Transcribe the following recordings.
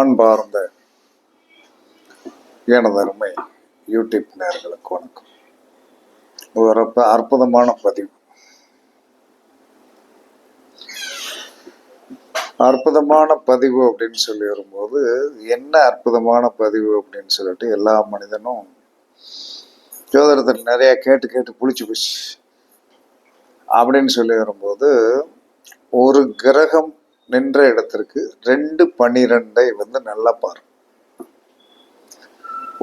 அன்பார்ந்த எனதருமை யூடியூப் நேர்களுக்கு வணக்கம். ஒரு அற்புதமான பதிவு. அற்புதமான பதிவு அப்படின்னு சொல்லி வரும்போது என்ன அற்புதமான பதிவு அப்படின்னு சொல்லிட்டு எல்லா மனிதனும் ஜோதிடத்தில் நிறைய கேட்டு கேட்டு புளிச்சு போச்சு அப்படின்னு சொல்லி வரும்போது ஒரு கிரகம் நின்ற இடத்திற்கு ரெண்டு பனிரெண்டை வந்து நல்லா பாரு.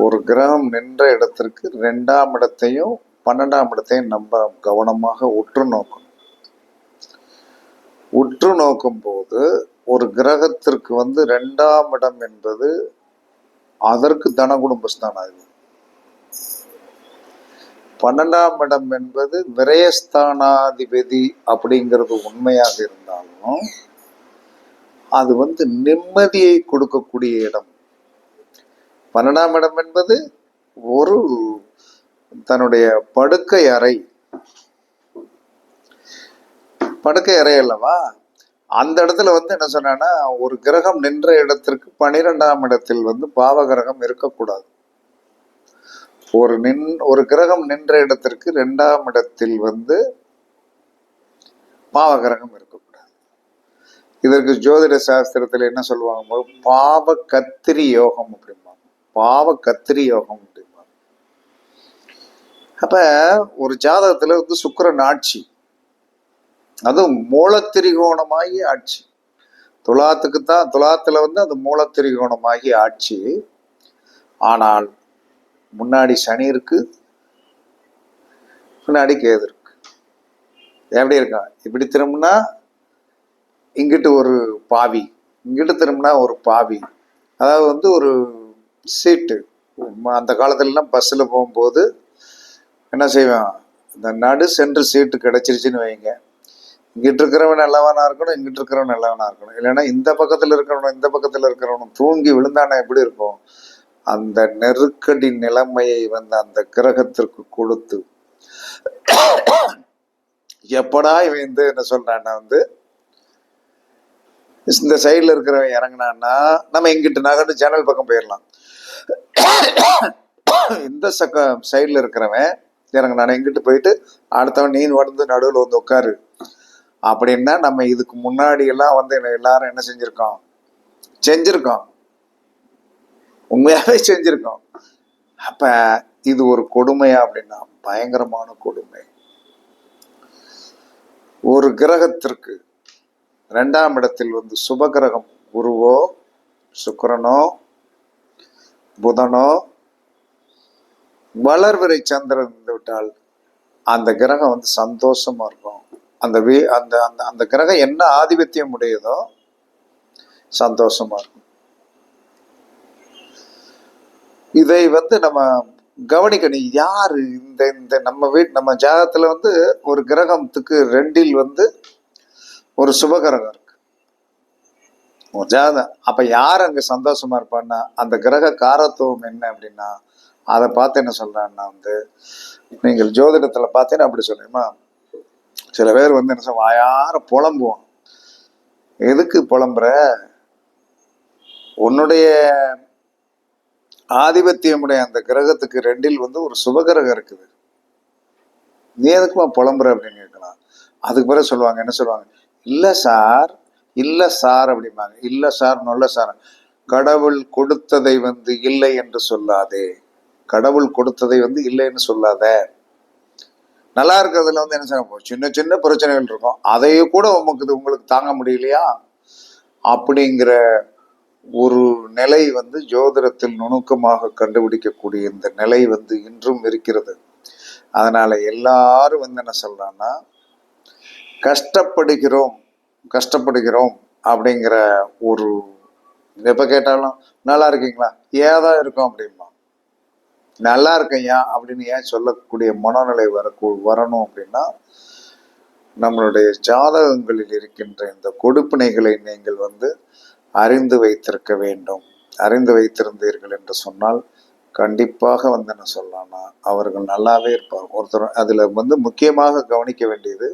ஒரு கிரகம் நின்ற இடத்திற்கு ரெண்டாம் இடத்தையும் பன்னெண்டாம் இடத்தையும் நம்ம கவனமாக உற்று நோக்கணும். உற்று நோக்கும் போது ஒரு கிரகத்திற்கு வந்து ரெண்டாம் இடம் என்பது அதற்கு தன குடும்பஸ்தானம் ஆகுது பன்னெண்டாம் இடம் என்பது விரயஸ்தானாதிபதி அப்படிங்கிறது உண்மையாக இருந்தாலும் அது வந்து நிம்மதியை கொடுக்கக்கூடிய இடம். பன்னெண்டாம் இடம் என்பது ஒரு தன்னுடைய படுக்கை அறை. படுக்கை அறை அல்லவா? அந்த இடத்துல வந்து என்ன சொன்னா ஒரு கிரகம் நின்ற இடத்திற்கு பனிரெண்டாம் இடத்தில் வந்து பாவ கிரகம் இருக்கக்கூடாது. ஒரு நின் ஒரு கிரகம் நின்ற இடத்திற்கு ரெண்டாம் இடத்தில் வந்து பாவ கிரகம் இருக்கும் இதற்கு ஜோதிட சாஸ்திரத்தில் என்ன சொல்லுவாங்க? பாவ கத்திரி யோகம் அப்படிம்பாங்க. பாவ கத்திரி யோகம் அப்படிம்பாங்க. அப்ப ஒரு ஜாதகத்துல வந்து சுக்கிரன் ஆட்சி. அதுவும் மூலத்திரிகோணமாகி ஆட்சி. துலாத்துக்கு தான் துலாத்துல வந்து அது மூலத்திரிகோணமாகி ஆட்சி. ஆனால் முன்னாடி சனி இருக்கு முன்னாடி கேது இருக்கு. எப்படி இருக்கான்? இப்படி திரும்பினா இங்கிட்டு ஒரு பாவி இங்கிட்டு திரும்பினா ஒரு பாவி. அதாவது வந்து ஒரு சீட்டு. அந்த காலத்துலலாம் பஸ்ஸில் போகும்போது என்ன செய்வான்? இந்த நடு சென்று சீட்டு கிடச்சிருச்சுன்னு வைங்க. இங்கிட்டு இருக்கிறவன் நல்லவனாக இருக்கணும் இங்கிட்டு இருக்கிறவன் நல்லவனாக இருக்கணும். இல்லைன்னா இந்த பக்கத்தில் இருக்கிறவனும் இந்த பக்கத்தில் இருக்கிறவனும் தூங்கி விழுந்தானா எப்படி இருக்கும்? அந்த நெருக்கடி நிலைமையை வந்து அந்த கிரகத்திற்கு கொடுத்து எப்படா இவன் வந்து என்ன சொல்றான்னா வந்து இந்த சைடில் இருக்கிறவன் இறங்கினான்னா நம்ம இங்கிட்டு நகர்ந்து ஜன்னல் பக்கம் போயிடலாம் இந்த சக்க சைடில் இருக்கிறவன் இறங்கினான் இங்கிட்டு போயிட்டு அடுத்தவன் நீ வந்து நடுவில் வந்து உட்காரு. அப்படின்னா நம்ம இதுக்கு முன்னாடி எல்லாம் வந்து எல்லாரும் என்ன செஞ்சிருக்கோம்? செஞ்சிருக்கோம். உண்மையாகவே செஞ்சிருக்கோம். அப்ப இது ஒரு கொடுமையா அப்படின்னா பயங்கரமான கொடுமை. ஒரு கிரகத்திற்கு ரெண்டாம் இடத்தில் வந்து சுப கிரகம் குருவோ சுக்கரனோ புதனோ வளர்விரை சந்திரன் இருந்து விட்டால் அந்த கிரகம் வந்து சந்தோஷமா இருக்கும். அந்த வீ அந்த அந்த அந்த கிரகம் என்ன ஆதிபத்தியம் உடையதோ சந்தோஷமா இருக்கும். இதை வந்து நம்ம கவனிக்கணும் யாரு? இந்த இந்த நம்ம வீட் நம்ம ஜாதகத்துல வந்து ஒரு கிரகத்துக்கு ரெண்டில் வந்து ஒரு சுபகிரகம் இருக்கு. ஜாதகம். அப்ப யார் அங்க சந்தோஷமா இருப்பான்னா அந்த கிரக காரத்துவம் என்ன அப்படின்னா அதை பார்த்து என்ன சொல்றான்னா வந்து நீங்கள் ஜோதிடத்துல பார்த்தீங்கன்னா அப்படி சொல்லுமா சில பேர் வந்து என்ன சொல்ல வாயார புலம்புவோம் எதுக்கு புலம்புற? உன்னுடைய ஆதிபத்தியமுடைய அந்த கிரகத்துக்கு ரெண்டில் வந்து ஒரு சுபகிரகம் இருக்குது. நீ எதுக்குமா புலம்புற அப்படின்னு கேட்கலாம். அதுக்கு பிறகு சொல்லுவாங்க என்ன சொல்லுவாங்க? இல்ல சார் இல்ல சார் அப்படிம்பாங்க. இல்ல சார் நல்ல சார். கடவுள் கொடுத்ததை வந்து இல்லை என்று சொல்லாதே. கடவுள் கொடுத்ததை வந்து இல்லைன்னு சொல்லாத. நல்லா இருக்கிறதுல வந்து என்ன செய்ய சின்ன சின்ன பிரச்சனைகள் இருக்கும். அதையே கூட உங்களுக்கு உங்களுக்கு தாங்க முடியலையா? அப்படிங்கிற ஒரு நிலை வந்து ஜோதிடத்தில் நுணுக்கமாக கண்டுபிடிக்கக்கூடிய இந்த நிலை வந்து இன்றும் இருக்கிறது. அதனால எல்லாரும் வந்து என்ன சொல்றான்னா கஷ்டப்படுகிறோம் கஷ்டப்படுகிறோம் அப்படிங்கிற ஒரு எப்போ கேட்டாலும் நல்லா இருக்கீங்களா? ஏதா இருக்கும்? அப்படிம்பா. நல்லா இருக்கையா அப்படின்னு ஏன் சொல்லக்கூடிய மனநிலை வர வரணும் அப்படின்னா நம்மளுடைய ஜாதகங்களில் இருக்கின்ற இந்த கொடுப்பினைகளை நீங்கள் வந்து அறிந்து வைத்திருக்க வேண்டும். அறிந்து வைத்திருந்தீர்கள் என்று சொன்னால் கண்டிப்பாக வந்து என்ன சொல்லலாம்னா அவர்கள் நல்லாவே இருப்பார் ஒருத்தர் அதில் வந்து முக்கியமாக கவனிக்க வேண்டியது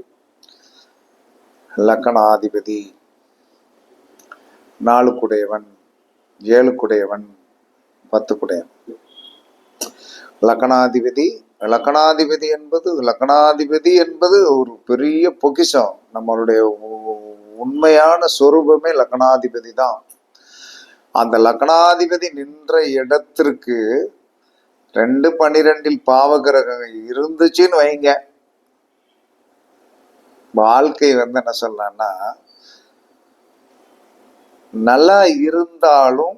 லக்கணாதிபதி. நாளுக்குடையவன் ஏழுக்குடையவன் பத்துக்குடையவன். லக்கணாதிபதி லக்கணாதிபதி என்பது லக்கணாதிபதி என்பது ஒரு பெரிய பொக்கிஷம். நம்மளுடைய உண்மையான சொரூபமே லக்கணாதிபதி தான். அந்த லக்கணாதிபதி நின்ற இடத்திற்கு ரெண்டு பன்னிரெண்டில் பாவகிரகம் இருந்துச்சுன்னு வைங்க. வாழ்க்கை வந்து என்ன சொல்லலாம்னா நல்லா இருந்தாலும்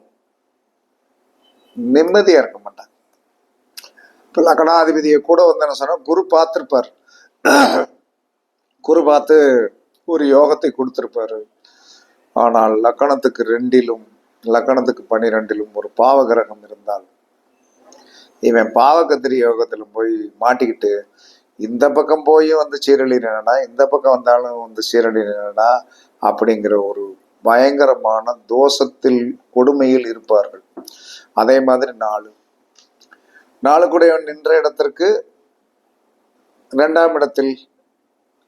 நிம்மதியா இருக்க மாட்டாங்க. இப்போ லக்னாதிபதியை கூட வந்து என்ன சொன்னா குரு பார்த்துருப்பார். குரு பார்த்து ஒரு யோகத்தை கொடுத்துருப்பாரு. ஆனால் லக்கணத்துக்கு ரெண்டிலும் லக்கணத்துக்கு பன்னிரெண்டிலும் ஒரு பாவகிரகம் இருந்தால் இவன் பாவகத்திரி யோகத்துல போய் மாட்டிக்கிட்டு இந்த பக்கம் போய் வந்து சீரழினா இந்த பக்கம் வந்தாலும் வந்து சீரழினா அப்படிங்கிற ஒரு பயங்கரமான தோஷத்தில் கொடுமையில் இருப்பார்கள். அதே மாதிரி நாலு. நாலு நின்ற இடத்திற்கு ரெண்டாம் இடத்தில்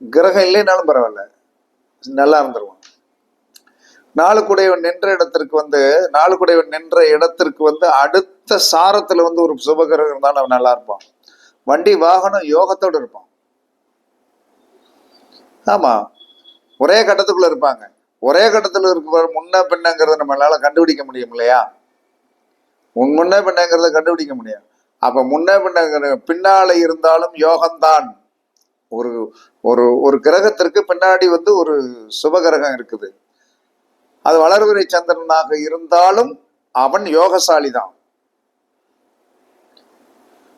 கிரகம் இல்லைனாலும் பரவாயில்ல நல்லா இருந்துருவான். நாலு நின்ற இடத்திற்கு வந்து நாலு நின்ற இடத்திற்கு வந்து அடுத்த சாரத்துல வந்து ஒரு சுபகிரகம் தான் அவன் நல்லா இருப்பான். வண்டி வாகனம் யோகத்தோடு இருப்பான். ஆமாம் ஒரே கட்டத்துக்குள்ள இருப்பாங்க. ஒரே கட்டத்தில் இருக்கிற முன்ன பின்னங்கிறத நம்மளால கண்டுபிடிக்க முடியும் இல்லையா? உன் முன்ன பின்னங்கிறத கண்டுபிடிக்க முடியும் அப்ப முன்ன பின்னங்கிற பின்னால இருந்தாலும் யோகம்தான். ஒரு ஒரு ஒரு கிரகத்திற்கு பின்னாடி வந்து ஒரு சுபகிரகம் இருக்குது. அது வளர்விரை சந்திரனாக இருந்தாலும் அவன் யோகசாலி தான்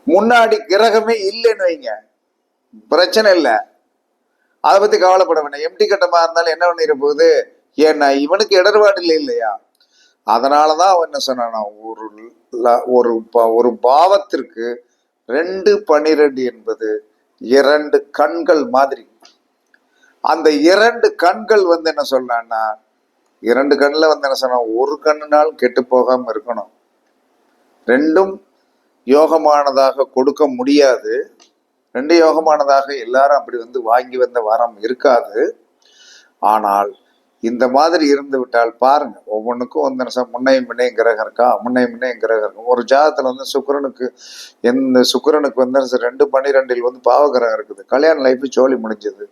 முன்னாடி கிரகமே இல்லைன்னு வைங்க. பிரச்சனை இல்லை. அதை பத்தி கவலைப்பட வேண்டாம். எம்டி கட்டமா இருந்தாலும் என்ன பண்ணிட போகுது? ஏன்னா இவனுக்கு இடர்பாடு இல்லை இல்லையா? அதனாலதான் அவன் என்ன சொன்னானா ஒரு ல- ஒரு ஒரு பாவத்திற்கு ரெண்டு பனிரெண்டு என்பது இரண்டு கண்கள் மாதிரி. அந்த இரண்டு கண்கள் வந்து என்ன சொல்லான்னா இரண்டு கண்ணில் வந்து என்ன சொன்னா ஒரு கண்ணுனாலும் கெட்டு போகாமல் இருக்கணும். ரெண்டும் யோகமானதாக கொடுக்க முடியாது. ரெண்டு யோகமானதாக எல்லாரும் அப்படி வந்து வாங்கி வந்த வாரம் இருக்காது. ஆனால் இந்த மாதிரி இருந்து விட்டால் பாருங்க ஒவ்வொன்றுக்கும் வந்து என்ன முன்னையும் முன்னையும் கிரகம் இருக்கா? முன்னையும் முன்னையும் கிரகம் இருக்கும் ஒரு ஜாதத்தில் வந்து சுக்கரனுக்கு எந்த சுக்கிரனுக்கு வந்து ரெண்டு பன்னிரெண்டில் வந்து பாவகிரகம் இருக்குது. கல்யாண லைஃப் ஜோலி முடிஞ்சது.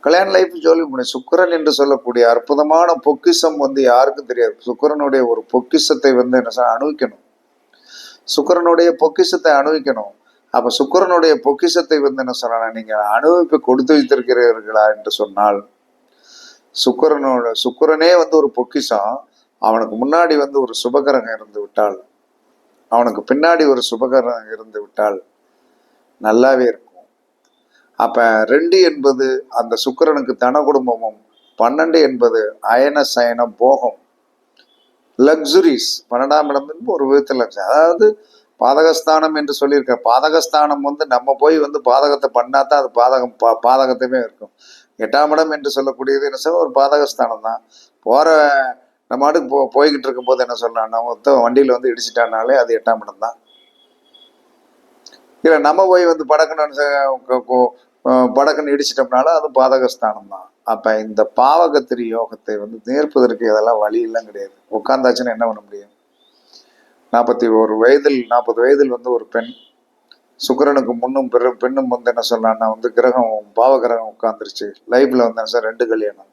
கல்யாண லைஃப் ஜோலி முடியும் சுக்கிரன் என்று சொல்லக்கூடிய அற்புதமான பொக்கிஷம் வந்து யாருக்கும் தெரியாது. சுக்கிரனுடைய ஒரு பொக்கிஷத்தை வந்து என்ன சொல்ல, அனுபவிக்கணும் சுக்கரனுடைய பொக்கிஷத்தை அனுபவிக்கணும். அப்ப சுக்கிரனுடைய பொக்கிஷத்தை வந்து என்ன சொல்லலாம் நீங்க அனுபவிப்பு கொடுத்து வைத்திருக்கிறீர்களா? என்று சொன்னால் சுக்கரனோட சுக்கிரனே வந்து ஒரு பொக்கிஷம். அவனுக்கு முன்னாடி வந்து ஒரு சுபகரகம் இருந்து விட்டால் அவனுக்கு பின்னாடி ஒரு சுபகரகம் இருந்து விட்டால் நல்லாவே இருக்கும். அப்ப ரெண்டு என்பது அந்த சுக்கிரனுக்கு தன குடும்பமும் பன்னெண்டு என்பது அயன சயன போகம். லக்ஸுரிஸ் பன்னெண்டாம் இடம் என்பது ஒரு விதத்தில் லக்ஸரி அதாவது பாதகஸ்தானம் என்று சொல்லியிருக்க. பாதகஸ்தானம் வந்து நம்ம போய் வந்து பாதகத்தை பண்ணாதான் அது பாதகம் பா பாதகத்தையுமே இருக்கும். எட்டாம் இடம் என்று சொல்லக்கூடியது என்ன சொல்ல ஒரு பாதகஸ்தானம் தான். போகிற நம்ம மாட்டுக்கு போ போய்கிட்டு இருக்கும்போது என்ன சொல்லலாம் மொத்தம் வண்டியில் வந்து இடிச்சிட்டானாலே அது எட்டாம் இடம் தான். இல்லை நம்ம போய் வந்து படக்குன்னு படக்குன்னு இடிச்சிட்டோம்னாலும் அது பாதகஸ்தானம் தான். அப்ப இந்த பாவகத்திரி யோகத்தை வந்து நேர்ப்பதற்கு இதெல்லாம் வழி எல்லாம் கிடையாது. உட்காந்தாச்சுன்னா என்ன பண்ண முடியும்? நாற்பத்தி ஒரு வயதில் நாற்பது வயதில் வந்து ஒரு பெண் சுக்கிரனுக்கு முன்னும் பெரு பெண்ணும் வந்து என்ன சொன்னான்னா வந்து கிரகம் பாவ கிரகம் உட்காந்துருச்சு லைஃப்ல வந்து என்ன சார் ரெண்டு கல்யாணம்.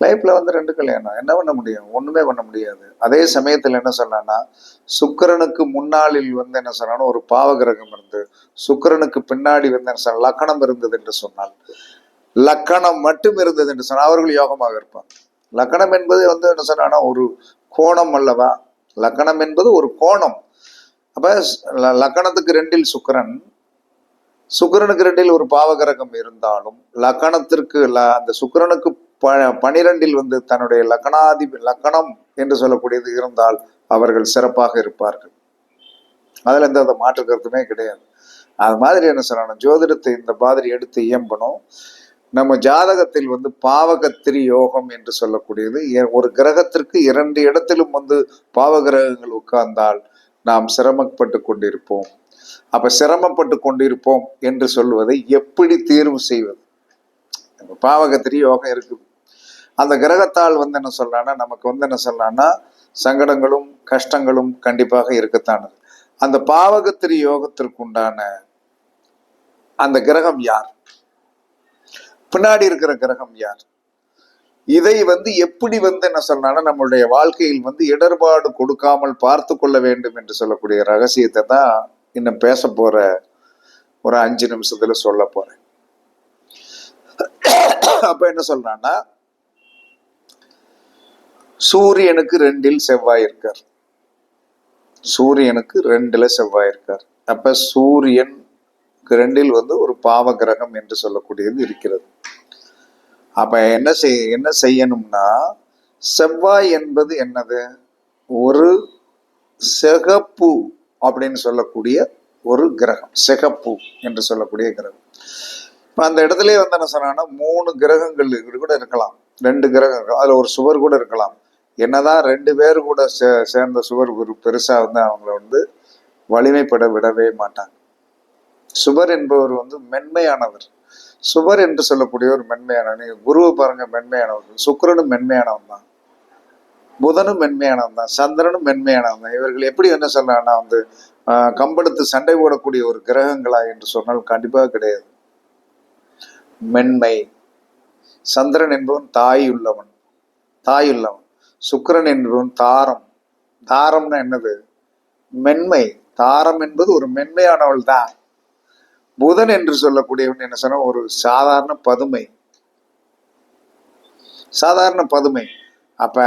லைஃப்ல வந்து ரெண்டு கல்யாணம். என்ன பண்ண முடியும்? ஒண்ணுமே பண்ண முடியாது. அதே சமயத்துல என்ன சொன்னான்னா சுக்கிரனுக்கு முன்னாளில் வந்து என்ன சொன்னான்னா ஒரு பாவ கிரகம் இருந்து சுக்கிரனுக்கு பின்னாடி வந்து என்ன சொன்ன லக்கணம் இருந்தது என்று சொன்னால் லக்கணம் மட்டும் இருந்தது என்று சொன்னால் அவர்கள் யோகமாக இருப்பார். லக்கணம் என்பது வந்து என்ன சொன்னா ஒரு கோணம் அல்லவா? லக்கணம் என்பது ஒரு கோணம். அப்ப லக்கணத்துக்கு ரெண்டில் சுக்கரன். சுக்கிரனுக்கு ரெண்டில் ஒரு பாவகிரகம் இருந்தாலும் லக்கணத்திற்கு ல- அந்த சுக்கிரனுக்கு ப பனிரெண்டில் வந்து தன்னுடைய லக்கணாதி லக்கணம் என்று சொல்லக்கூடியது இருந்தால் அவர்கள் சிறப்பாக இருப்பார்கள். அதுல எந்த வித மாற்று கருத்துமே கிடையாது. அது மாதிரி என்ன சொல்லணும் ஜோதிடத்தை இந்த மாதிரி எடுத்து இயம்பணும். நம்ம ஜாதகத்தில் வந்து பாவகத்திரி யோகம் என்று சொல்லக்கூடியது. ஒரு கிரகத்திற்கு இரண்டு இடத்திலும் வந்து பாவ கிரகங்கள் உட்கார்ந்தால் நாம் சிரமப்பட்டு கொண்டிருப்போம். அப்ப சிரமப்பட்டு கொண்டிருப்போம் என்று சொல்வதை எப்படி தீர்வு செய்வது? பாவகத்திரி யோகம் இருக்குது. அந்த கிரகத்தால் வந்து என்ன சொல்றான்னா நமக்கு வந்து என்ன சொல்றான்னா சங்கடங்களும் கஷ்டங்களும் கண்டிப்பாக இருக்கத்தானது அந்த பாவகத்திரி யோகத்திற்கு உண்டான அந்த கிரகம் யார்? பின்னாடி இருக்கிற கிரகம் யார்? இதை வந்து எப்படி வந்து என்ன சொல்றான்னா நம்மளுடைய வாழ்க்கையில் வந்து இடர்பாடு கொடுக்காமல் பார்த்து கொள்ள வேண்டும் என்று சொல்லக்கூடிய ரகசியத்தை தான் இன்னும் பேச போற ஒரு அஞ்சு நிமிஷத்துல சொல்ல போறேன். அப்ப என்ன சொல்றான்னா சூரியனுக்கு ரெண்டில் செவ்வாய் இருக்கார். சூரியனுக்கு ரெண்டுல செவ்வாய் இருக்கார். அப்ப சூரியன் ரெண்டில் வந்து ஒரு பாவ கிரகம் என்று சொல்லக்கூடியது இருக்கிறது. அப்ப என்ன செய் என்ன செய்யணும்னா செவ்வாய் என்பது என்னது? ஒரு சிகப்பு அப்படின்னு சொல்லக்கூடிய ஒரு கிரகம். சிகப்பு என்று சொல்லக்கூடிய கிரகம். இப்ப அந்த இடத்துல வந்து என்ன சொன்னாங்கன்னா மூணு கிரகங்கள் கூட இருக்கலாம். ரெண்டு கிரகங்கள் அதுல ஒரு சுவர் கூட இருக்கலாம். என்னதான் ரெண்டு பேர் கூட சே சேர்ந்த சுவர் ஒரு பெருசா வந்து அவங்கள வந்து வலிமைப்பட விடவே மாட்டாங்க. சுவர் என்பவர் வந்து மென்மையானவர். சுவர் என்று சொல்லக்கூடிய ஒரு மென்மையானவன். குருவை பாருங்க மென்மையானவர்கள் சுக்கிரனும் மென்மையானவன் தான். புதனும் மென்மையானவன் தான். சந்திரனும் மென்மையானவன் தான். இவர்கள் எப்படி என்ன சொல்லலாம்னா வந்து ஆஹ், கம்பெடுத்து சண்டை போடக்கூடிய ஒரு கிரகங்களா என்று சொன்னால் கண்டிப்பாக கிடையாது. மென்மை. சந்திரன் என்பவன் தாய் உள்ளவன். தாய் உள்ளவன். சுக்கிரன் என்பவன் தாரம். தாரம்னா என்னது? மென்மை. தாரம் என்பது ஒரு மென்மையானவள் தான். புதன் என்று சொல்லக்கூடியவன் என்ன சொன்னால் ஒரு சாதாரண பதுமை. சாதாரண பதுமை. அப்ப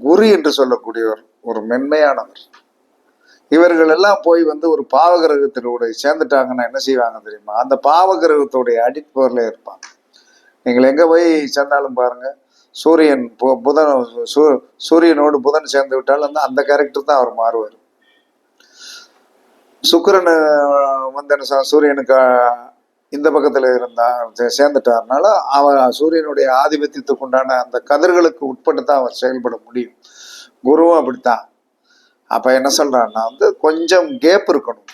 குரு என்று சொல்லக்கூடியவர் ஒரு மென்மையானவர். இவர்கள் எல்லாம் போய் வந்து ஒரு பாவகிரகத்தினோட சேர்ந்துட்டாங்கன்னா என்ன செய்வாங்க தெரியுமா? அந்த பாவகிரகத்தோடைய அடிப்பொருளே இருப்பாங்க நீங்கள் எங்க போய் சேர்ந்தாலும் பாருங்க சூரியன் பு- புதன் சூ- சூரியனோடு புதன் சேர்ந்து விட்டாலும் அந்த கேரக்டர் தான் அவர் மாறுவார். சுக்கிரன் அஹ், வந்து என்ன சூரியனுக்கு இந்த பக்கத்தில் இருந்தா சேர்ந்துட்டார்னால சேர்ந்துட்டாருனால அவர் சூரியனுடைய ஆதிபத்தியத்துக்கு உண்டான அந்த கதிர்களுக்கு உட்பட்டு தான் அவர் செயல்பட முடியும். குருவும் அப்படித்தான். அப்போ என்ன சொல்கிறான்னா வந்து கொஞ்சம் கேப் இருக்கணும்.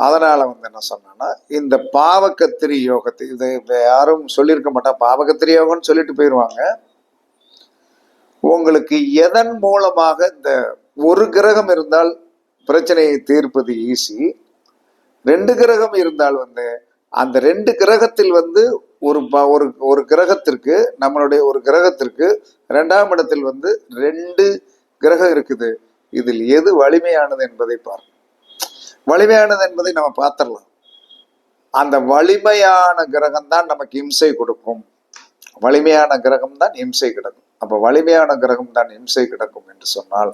அதனால் வந்து என்ன சொன்னான்னா இந்த பாவக்கத்திரி யோகத்தை இது இப்போ யாரும் சொல்லியிருக்க மாட்டா பாவக்கத்திரி யோகம்னு சொல்லிட்டு போயிடுவாங்க உங்களுக்கு எதன் மூலமாக இந்த ஒரு கிரகம் இருந்தால் பிரச்சனையை தீர்ப்பது ஈஸி ரெண்டு கிரகம் இருந்தால் வந்து அந்த ரெண்டு கிரகத்தில் வந்து ஒரு ப- ஒரு ஒரு கிரகத்திற்கு நம்மளுடைய ஒரு கிரகத்திற்கு ரெண்டாம் இடத்தில் வந்து ரெண்டு கிரகம் இருக்குது. இதில் எது வலிமையானது என்பதை பார் வலிமையானது என்பதை நம்ம பார்த்துடலாம். அந்த வலிமையான கிரகம் தான் நமக்கு இம்சை கொடுக்கும். வலிமையான கிரகம் தான் இம்சை கிடக்கும். அப்ப வலிமையான கிரகம் தான் இம்சை கிடக்கும் என்று சொன்னால்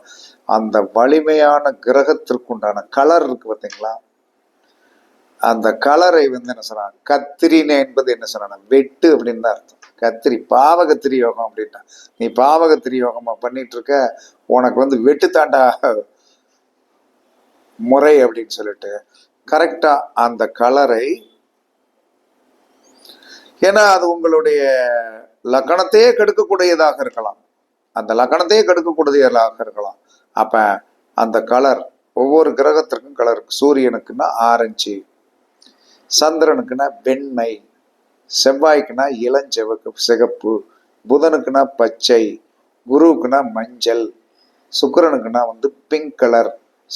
அந்த வலிமையான கிரகத்திற்குண்டான கலர் இருக்கு பார்த்தீங்களா? அந்த கலரை வந்து என்ன சொல்றாங்க கத்திரின்னு என்பது என்ன சொல்றாங்க வெட்டு அப்படின்னு தான் அர்த்தம். கத்திரி பாவகத்திரி யோகம் அப்படின்னா நீ பாவகத்திரி யோகமா பண்ணிட்டு இருக்க உனக்கு வந்து வெட்டு தாண்டா முறை அப்படின்னு சொல்லிட்டு கரெக்டா அந்த கலரை ஏன்னா அது உங்களுடைய லக்கணத்தையே கெடுக்கக்கூடியதாக இருக்கலாம். அந்த லக்கணத்தையே கெடுக்கக்கூடியதாக இருக்கலாம். அப்ப அந்த கலர் ஒவ்வொரு கிரகத்திற்கும் கலர். சூரியனுக்குன்னா ஆரஞ்சு சந்திரனுக்குன்னா வெண்மை செவ்வாய்க்குன்னா இளஞ்செவக்கு சிகப்பு புதனுக்குன்னா பச்சை குருவுக்குன்னா மஞ்சள் சுக்கரனுக்குன்னா வந்து பிங்க் கலர்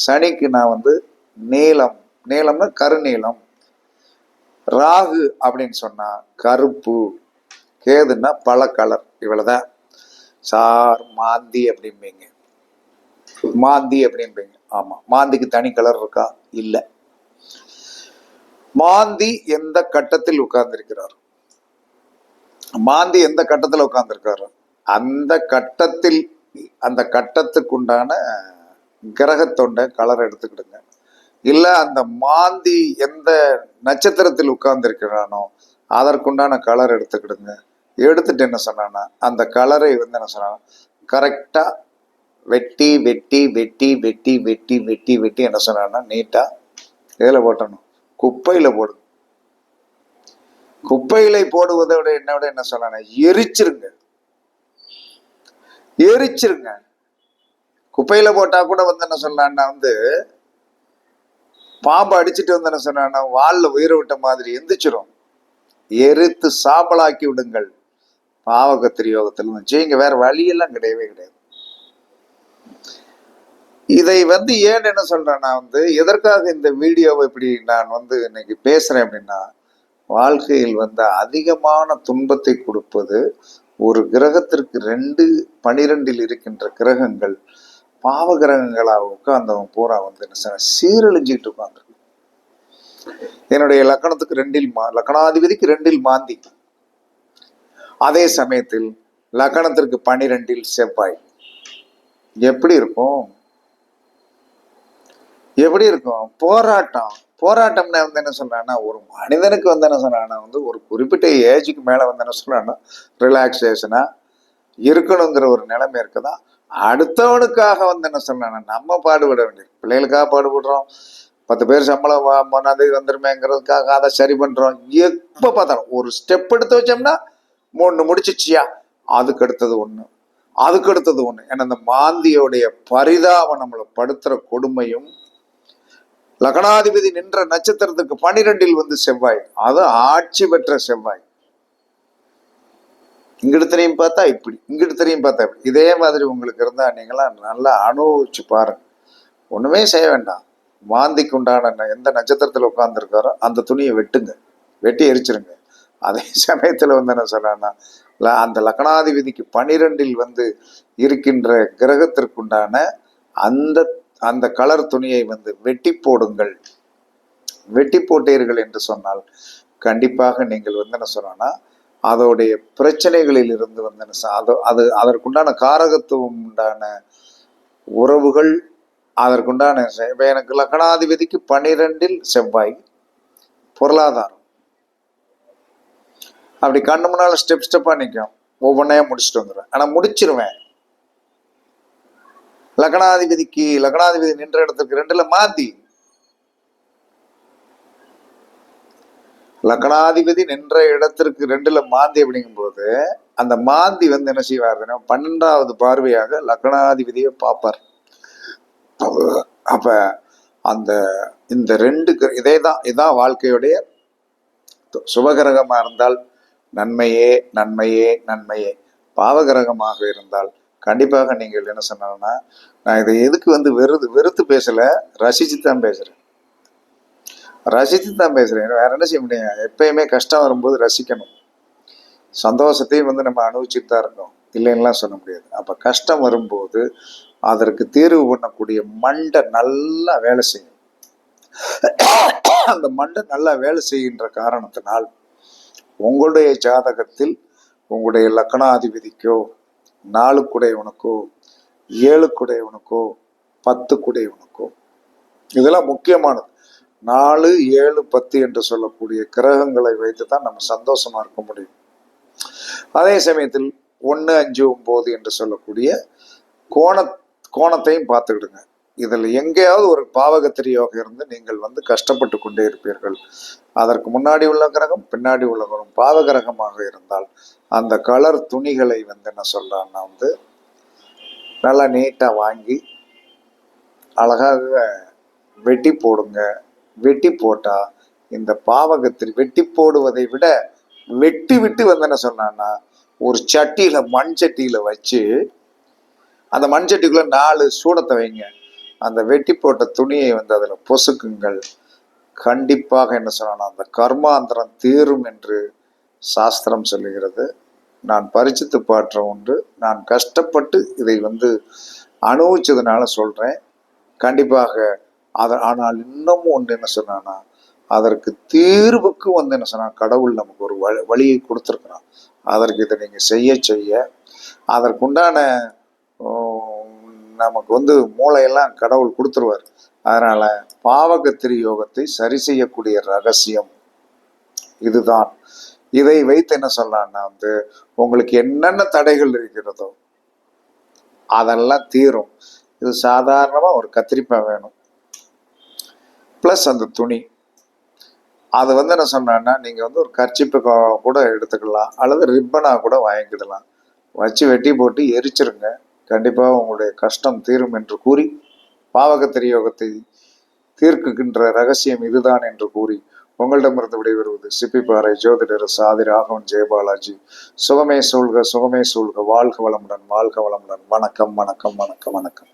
சனிக்குன்னா வந்து நீலம். நீலம்னா கருநீலம். ராகு அப்படின்னு சொன்னா கருப்பு கேதுன்னா பல கலர் இவ்வளவுதான். சார் மாந்தி அப்படிம்பீங்க. மாந்தி அப்படிம்பீங்க. ஆமா. மாந்திக்கு தனி கலர் இருக்கா? இல்ல. மாந்தி எந்த கட்டத்தில் உட்கார்ந்திருக்கிறார்? மாந்தி எந்த கட்டத்தில் உட்கார்ந்திருக்காரு? அந்த கட்டத்தில் அந்த கட்டத்துக்குண்டான கிரகத்தொண்டை கலர் எடுத்துக்கிடுங்க. இல்ல அந்த மாந்தி எந்த நட்சத்திரத்தில் உட்கார்ந்திருக்கிறானோ அதற்குண்டான கலர் எடுத்துக்கிடுங்க. எடுத்துட்டு என்ன சொன்னான்னா அந்த கலரை வந்து என்ன சொன்னா கரெக்டா வெட்டி வெட்டி வெட்டி வெட்டி வெட்டி வெட்டி வெட்டி என்ன சொன்னான்னா நீட்டா இதில் போட்டணும். குப்பையில போடு. குப்பையில போடுவதை விட என்ன விட என்ன சொன்னாங்க எரிச்சிருங்க. எரிச்சிருங்க. குப்பையில போட்டா கூட வந்து என்ன சொன்னான்னா வந்து பாம்பு அடிச்சிட்டு வந்து என்ன சொன்னான்னா வால்ல உயிரை விட்ட மாதிரி எந்திரிச்சிரும். எரித்து சாம்பலாக்கி விடுங்கள். பாவகத்திரி யோகத்தில் இருந்துச்சு இங்க வேற வழியெல்லாம் கிடையவே கிடையாது. இதை வந்து ஏன் என்ன சொல்றேன் நான் வந்து எதற்காக இந்த வீடியோவை இப்படி நான் வந்து இன்னைக்கு பேசுறேன் அப்படின்னா வாழ்க்கையில் வந்து அதிகமான துன்பத்தை கொடுப்பது ஒரு கிரகத்திற்கு ரெண்டு பனிரெண்டில் இருக்கின்ற கிரகங்கள் பாவ கிரகங்களாக உட்கார்ந்தவன் பூரா வந்து என்ன சீரழிஞ்சிட்டு சீரழிஞ்சுக்கிட்டு உட்காந்துருக்கு என்னுடைய லக்கணத்துக்கு ரெண்டில் மா லக்கணாதிபதிக்கு ரெண்டில் மாந்தி. அதே சமயத்தில் லக்கணத்திற்கு பனிரெண்டில் செவ்வாய். எப்படி இருக்கும்? எப்படி இருக்கும்? போராட்டம். போராட்டம்னா வந்து என்ன சொல்றான்னா ஒரு மனிதனுக்கு வந்து என்ன சொல்றான்னா வந்து ஒரு குறிப்பிட்ட ஏஜுக்கு மேல வந்து என்ன சொல்றான்னா ரிலாக்ஸேஷனா இருக்கணுங்கிற ஒரு நிலைமை இருக்குதா? அடுத்தவனுக்காக வந்து என்ன சொல்றான்னா நம்ம பாடுபட வேண்டியது பிள்ளைகளுக்காக பாடுபடுறோம். பத்து பேர் சம்பளம் வா- வந்துருமேங்கிறதுக்காக அதை சரி பண்றோம். எப்ப பார்த்தாலும் ஒரு ஸ்டெப் எடுத்து வச்சோம்னா மூணு முடிச்சிச்சியா? அதுக்கு அடுத்தது ஒண்ணு. அதுக்கு அடுத்தது ஒண்ணு. ஏன்னா இந்த மாந்தியோடைய பரிதாபம் நம்மளை படுத்துற கொடுமையும் லக்னாதிபதி நின்ற நட்சத்திரத்துக்கு பனிரெண்டில் வந்து செவ்வாய். அது ஆட்சி பெற்ற செவ்வாய். இங்கிடத்துலையும் பார்த்தா இப்படி. இங்கிட்டு பார்த்தா இப்படி. இதே மாதிரி உங்களுக்கு இருந்தா நீங்களாம் நல்லா அனுபவிச்சு பாருங்க. ஒண்ணுமே செய்ய வேண்டாம். மாந்திக்கு உண்டான எந்த நட்சத்திரத்துல உட்கார்ந்துருக்காரோ அந்த துணியை வெட்டுங்க. வெட்டி எரிச்சிருங்க. அதே சமயத்தில் வந்து என்ன சொல்கிறேன்னா அந்த லக்னாதிபதிக்கு பனிரெண்டில் வந்து இருக்கின்ற கிரகத்திற்குண்டான அந்த அந்த கலர் துணியை வந்து வெட்டி போடுங்கள். வெட்டி போட்டீர்கள் என்று சொன்னால் கண்டிப்பாக நீங்கள் வந்து என்ன சொன்னோன்னா அதோடைய பிரச்சனைகளில் இருந்து வந்து என்ன அது அது அதற்குண்டான காரகத்துவம் உண்டான உறவுகள் அதற்குண்டான இப்போ எனக்கு லக்னாதிபதிக்கு பனிரெண்டில் செவ்வாய் பொருளாதாரம். அப்படி கண்ணு முன்னால ஸ்டெப் ஸ்டெப்பா நிற்கும் ஒவ்வொன்றையும் முடிச்சுட்டு வந்துடுவேன் ஆனா முடிச்சிருவேன். லக்னாதிபதிக்கு லக்னாதிபதி நின்ற இடத்துக்கு ரெண்டுல மாத்தி. லக்னாதிபதி நின்ற இடத்திற்கு ரெண்டுல மாந்தி அப்படிங்கும்போது அந்த மாந்தி வந்து என்ன செய்வாருன்னா பன்னெண்டாவது பார்வையாக லக்னாதிபதியை பார்ப்பார். அப்ப அந்த இந்த ரெண்டு இதே தான் இதான் வாழ்க்கையுடைய து- சுபகிரகமா இருந்தால் நன்மையே நன்மையே நன்மையே. பாவகிரகமாக இருந்தால் கண்டிப்பாக நீங்கள் என்ன சொன்னாங்கன்னா நான் இதை எதுக்கு வந்து வெறுது வெறுத்து பேசலை ரசிச்சு தான் பேசுகிறேன் ரசித்து தான் பேசுகிறேன் வேற என்ன செய்ய முடியும்? எப்பயுமே கஷ்டம் வரும்போது ரசிக்கணும். சந்தோஷத்தையும் வந்து நம்ம அனுபவிச்சுட்டு தான் இருக்கோம் இல்லைன்னுலாம் சொல்ல முடியாது. அப்போ கஷ்டம் வரும்போது அதற்கு தீர்வு பண்ணக்கூடிய மண்டை நல்லா வேலை செய்யும். அந்த மண்டை நல்லா வேலை செய்கின்ற காரணத்தினால் உங்களுடைய ஜாதகத்தில் உங்களுடைய லக்னாதிபதிக்கோ நாலுக்குடையவனுக்கோ ஏழுக்குடையவனுக்கோ பத்துக்குடையவனுக்கோ இதெல்லாம் முக்கியமானது. நாலு ஏழு பத்து என்று சொல்லக்கூடிய கிரகங்களை வைத்து தான் நம்ம சந்தோஷமா இருக்க முடியும். அதே சமயத்தில் ஒன்று அஞ்சு ஒம்பது என்று சொல்லக்கூடிய கோண கோணத்தையும் பார்த்துக்கிடுங்க. இதில் எங்கேயாவது ஒரு பாவகத்திரி யோகம் இருந்து நீங்கள் வந்து கஷ்டப்பட்டு கொண்டே இருப்பீர்கள். அதற்கு முன்னாடி உள்ள கிரகம் பின்னாடி உள்ள கிரகம் பாவகிரகமாக இருந்தால் அந்த கலர் துணிகளை வந்து என்ன சொல்கிறான்னா வந்து நல்லா நீட்டாக வாங்கி அழகாக வெட்டி போடுங்க. வெட்டி போட்டால் இந்த பாவகத்திரி வெட்டி போடுவதை விட வெட்டி விட்டு வந்து என்ன சொன்னான்னா ஒரு சட்டியில் மண் சட்டியில் வச்சு அந்த மண் சட்டிக்குள்ளே நாலு சூடத்தை வைங்க. அந்த வெட்டி போட்ட துணியை வந்து அதில் பொசுக்குங்கள். கண்டிப்பாக என்ன சொல்லணும் அந்த கர்மாந்திரம் தீரும் என்று சாஸ்திரம் சொல்லுகிறது. நான் பரிச்சித்து பாற்ற ஒன்று நான் கஷ்டப்பட்டு இதை வந்து அனுபவிச்சதுனால சொல்கிறேன் கண்டிப்பாக அத ஆனால் இன்னமும் ஒன்று என்ன சொன்னான்னா அதற்கு தீர்வுக்கு வந்து என்ன சொன்னா கடவுள் நமக்கு ஒரு வழி வழியை கொடுத்துருக்குறான். அதற்கு இதை நீங்கள் செய்ய செய்ய அதற்குண்டான நமக்கு வந்து மூளையெல்லாம் கடவுள் கொடுத்துருவார். அதனால பாவகத்திரி யோகத்தை சரி செய்யக்கூடிய ரகசியம் இதுதான். இதை வைத்து என்ன சொல்லலாம்னா வந்து உங்களுக்கு என்னென்ன தடைகள் இருக்கிறதோ அதெல்லாம் தீரும். இது சாதாரணமாக ஒரு கத்திரிப்பாய் வேணும். ப்ளஸ் அந்த துணி. அது வந்து என்ன சொன்னேன்னா நீங்கள் வந்து ஒரு கர்ச்சிப்பு கூட எடுத்துக்கலாம் அல்லது ரிப்பனாக கூட வாங்கிக்கிடலாம். வச்சு வெட்டி போட்டு எரிச்சிருங்க. கண்டிப்பாக உங்களுடைய கஷ்டம் தீரும் என்று கூறி பாவகத்திரி யோகத்தை தீர்க்குகின்ற ரகசியம் இதுதான் என்று கூறி உங்களிடமிருந்து விடைபெறுவது சிப்பிப்பாறை ஜோதிடர் சாதி ராகவன் ஜெயபாலாஜி சுகமே சூழ்க சுகமே சூழ்க வாழ்க வளமுடன் வாழ்க வளமுடன். வணக்கம் வணக்கம் வணக்கம் வணக்கம்.